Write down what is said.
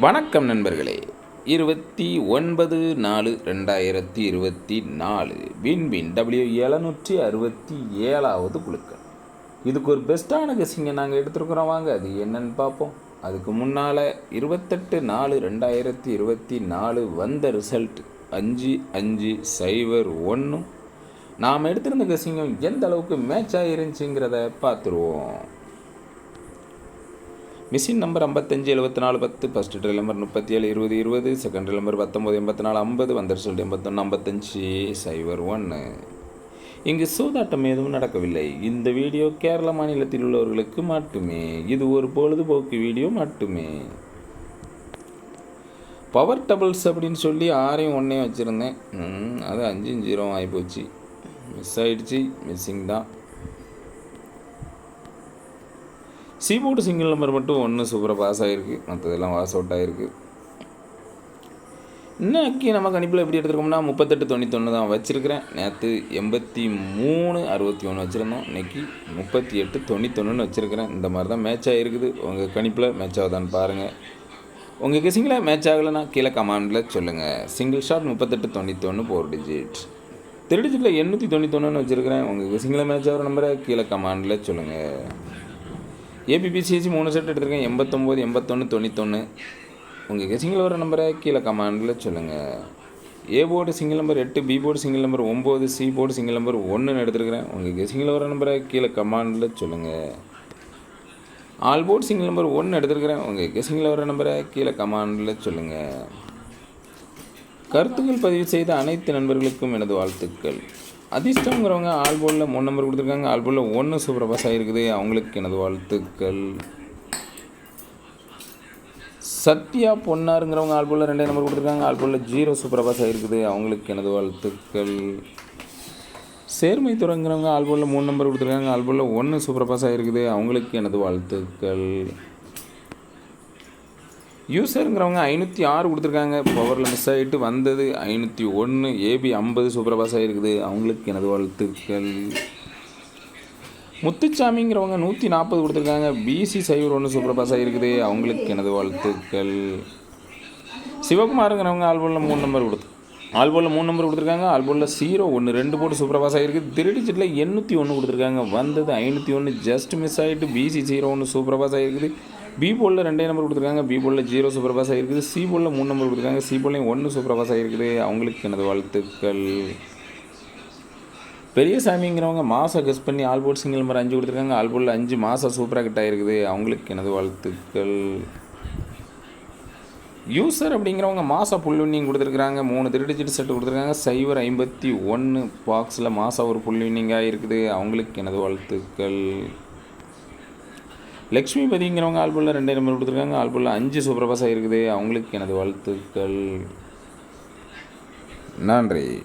வணக்கம் நண்பர்களே. இருபத்தி ஒன்பது நாலு ரெண்டாயிரத்தி இருபத்தி நாலு. விண்வின் டபிள்யூ எழுநூற்றி அறுபத்தி ஏழாவது குழுக்கள். இதுக்கு ஒரு பெஸ்ட்டான கெஸ்ஸிங்கை நாங்கள் எடுத்துருக்குறோம். வாங்க அது என்னன்னு பார்ப்போம். அதுக்கு முன்னால் இருபத்தெட்டு நாலு ரெண்டாயிரத்தி இருபத்தி நாலு வந்த ரிசல்ட் அஞ்சு அஞ்சு சைபர் ஒன்று நாம் எடுத்திருந்த கெஸ்ஸிங்கும் எந்த அளவுக்கு மேட்ச் ஆகிருந்துச்சிங்கிறத பார்த்துருவோம். மிஷின் நம்பர் ஐம்பத்தஞ்சு எழுபத்தி நாலு பத்து ஃபஸ்ட் ட்ரெயில் நம்பர் முப்பத்தி ஏழு இருபது இருபது செகண்ட் ட்ரெயில் நம்பர் பத்தொம்பது எண்பத்தி நாலு ஐம்பது வந்த ரிசல்ட் எண்பத்தொன்று ஐம்பத்தஞ்சு சைபர் ஒன்று இங்கு சூதாட்டம் எதுவும் நடக்கவில்லை. இந்த வீடியோ கேரள மாநிலத்தில் உள்ளவர்களுக்கு மட்டுமே. இது ஒரு பொழுதுபோக்கு வீடியோ மட்டுமே. பவர் டபுள்ஸ் அப்படின்னு சொல்லி ஆறையும் ஒன்றையும் வச்சுருந்தேன். அது அஞ்சு ஜீரோ ஆகிப்போச்சு மிஸ் ஆகிடுச்சி மிஸ்ஸிங் தான். சீபோர்டு சிங்கிள் நம்பர் மட்டும் ஒன்று சூப்பராக பாஸ் ஆகிருக்கு மற்றதெல்லாம் வாஸ் அவுட் ஆகிருக்கு இன்னைக்கு நம்ம கணிப்பில் எப்படி எடுத்துருக்கோம்னா முப்பத்தெட்டு தொண்ணூத்தொன்று தான் வச்சுருக்கிறேன். நேற்று எண்பத்தி மூணு அறுபத்தி ஒன்று வச்சுருந்தோம். இன்றைக்கி முப்பத்தி எட்டு தொண்ணூத்தொன்றுன்னு வச்சுருக்கிறேன். இந்த மாதிரி தான் மேட்ச் ஆகிருக்குது உங்கள் கணிப்பில் மேட்ச் ஆகுதான்னு பாருங்கள் உங்கள் கிசிங்கில் மேட்ச் ஆகலைன்னா கீழே கமாண்டில் சொல்லுங்கள் சிங்கிள் ஷாட் முப்பத்தெட்டு தொண்ணூத்தொன்று ஃபோர் டிஜிட் த்ரீ டிஜிட்டில் எண்ணூற்றி தொண்ணூத்தொன்றுன்னு வச்சுருக்கிறேன். உங்கள் கிசிங்கில் மேட்ச் ஆகிற நம்பரை கீழே கமாண்டில் சொல்லுங்கள் ஏபிபிசிஎஸ்சி மூணு செட் எடுத்திருக்கேன். எண்பத்தொம்போது எண்பத்தொன்று தொண்ணூத்தொன்று உங்கள் கெசிங்கில் வர நம்பரை கீழே கமாண்டில் சொல்லுங்கள் ஏ போர்டு சிங்கிள் நம்பர் எட்டு பி போர்டு சிங்கிள் நம்பர் ஒம்பது சி போர்டு சிங்கிள் நம்பர் ஒன்றுன்னு எடுத்துருக்கிறேன். உங்கள் கெசிங்கில் வர நம்பரை கீழே கமாண்டில் சொல்லுங்கள் ஆல் போர்டு சிங்கிள் நம்பர் ஒன்று எடுத்துருக்கிறேன். உங்கள் கெசிங்கில் வர நம்பரை கீழே கமாண்டில் சொல்லுங்கள் கருத்துக்கள் பதிவு செய்த அனைத்து நண்பர்களுக்கும் எனது வாழ்த்துக்கள். அதிர்ஷ்டங்கிறவங்க ஆல்போலில் மூணு நம்பர் கொடுத்துருக்காங்க ஆல்போலில் ஒன்று சூப்பர் பாஸ் ஆகிருக்குது அவங்களுக்கு எனது வாழ்த்துக்கள். சத்யா பொன்னாருங்கிறவங்க ஆல்போலில் ரெண்டே நம்பர் கொடுத்துருக்காங்க. ஆல்போலில் ஜீரோ சூப்பர் பாஸ் ஆகிருக்குது அவங்களுக்கு எனது வாழ்த்துக்கள். சேர்மை துறங்கிறவங்க ஆல்போலில் மூணு நம்பர் கொடுத்துருக்காங்க. ஆல்போலில் ஒன்று சூப்பர் பாஸ் ஆகிருக்குது அவங்களுக்கு எனது வாழ்த்துக்கள். யூசருங்கிறவங்க ஐநூற்றி ஆறு கொடுத்துருக்காங்க. பவரில் மிஸ் ஆகிட்டு வந்தது ஐநூற்றி ஒன்று ஏபி ஐம்பது சூப்பரபாஸ் ஆகிருக்குது அவங்களுக்கு எனது வாழ்த்துக்கள். முத்துச்சாமிங்கிறவங்க நூற்றி நாற்பது கொடுத்துருக்காங்க. பிசி சைவர் ஒன்று சூப்பரபாஸ் ஆகிருக்குது அவங்களுக்கு எனது வாழ்த்துக்கள். சிவகுமாருங்கிறவங்க ஆல்போலில் மூணு நம்பர் கொடுத்து ஆல்போலில் மூணு நம்பர் கொடுத்துருக்காங்க. ஆல்போலில் ஜீரோ ஒன்று ரெண்டு போட்டு சூப்பரபாஸ் ஆகிருக்கு திருடிச்சிட்டில் எண்ணூற்றி ஒன்று கொடுத்துருக்காங்க. வந்தது ஐநூற்றி ஒன்று ஜஸ்ட் மிஸ் ஆகிட்டு பிசி ஜீரோ ஒன்று சூப்பரபாஸ் ஆகிருக்குது பி போலில் ரெண்டே நம்பர் கொடுத்துருக்காங்க. பி போலில் ஜீரோ சூப்பர் பாஸ் ஆகிருக்குது சி போலில் மூணு நம்பர் கொடுத்துருக்காங்க. சி போலையும் ஒன்று சூப்பர் பாஸ் ஆகிருக்குது அவங்களுக்கு எனது வாழ்த்துக்கள். பெரியசாமிங்கிறவங்க மாதம் கெஸ் பண்ணி ஆல்போர்ட் சிங்கிள் நம்பர் அஞ்சு கொடுத்துருக்காங்க. ஆல்போர்டில் அஞ்சு மாதம் சூப்பராக கிட்ட ஆகிருக்குது அவங்களுக்கு எனது வாழ்த்துக்கள். யூசர் அப்படிங்கிறவங்க மாதம் புல்வின்னிங் கொடுத்துருக்குறாங்க. மூணு திருடிச்சிட்டு செட்டு கொடுத்துருக்காங்க. சைவர் ஐம்பத்தி ஒன்று பாக்ஸில் மாதம் ஒரு புல்வின்னிங்காக இருக்குது. அவங்களுக்கு எனது வாழ்த்துக்கள். லக்ஷ்மிபதிங்கிறவங்க பதிங்கிறவங்க ஆல்போலில் ரெண்டே நம்பர் கொடுத்துருக்காங்க. ஆல்போலில் அஞ்சு சூப்பர் இருக்குது. அவங்களுக்கு எனது வாழ்த்துக்கள். நன்றி.